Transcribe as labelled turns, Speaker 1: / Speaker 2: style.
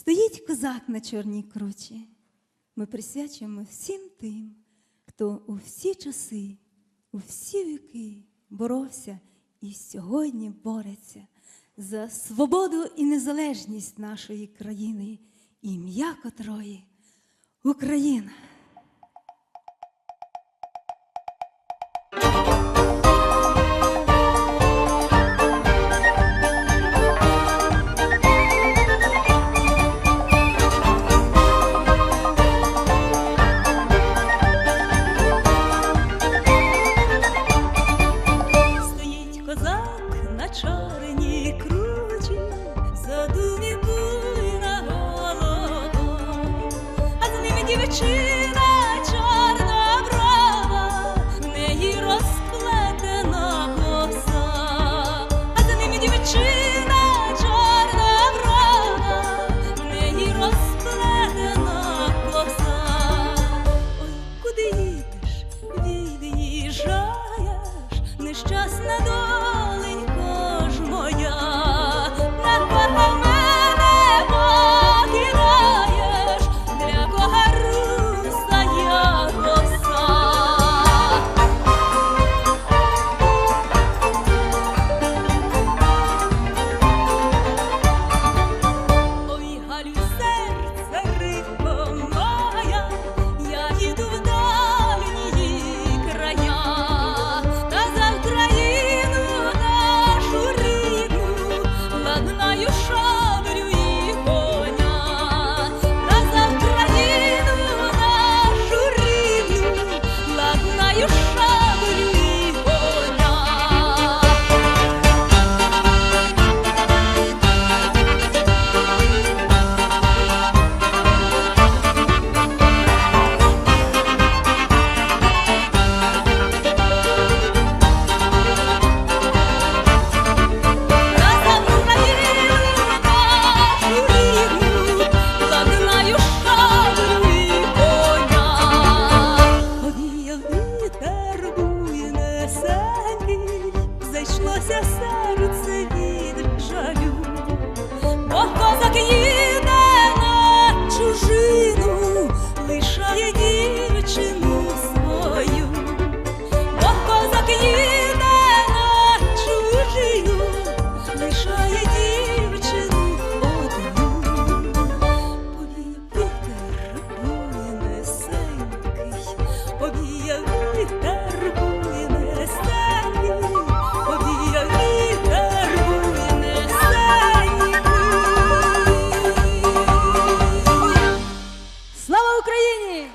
Speaker 1: Стоїть козак на чорній кручі. Ми присвячуємо всім тим, хто у всі часи, у всі віки боровся і сьогодні бореться за свободу і незалежність нашої країни, ім'я котрої Україна. ранок на чорній кручі, задумі буйна голова, а з ними дівчина. Тербує несенький, зайшлося все. Слава Україні!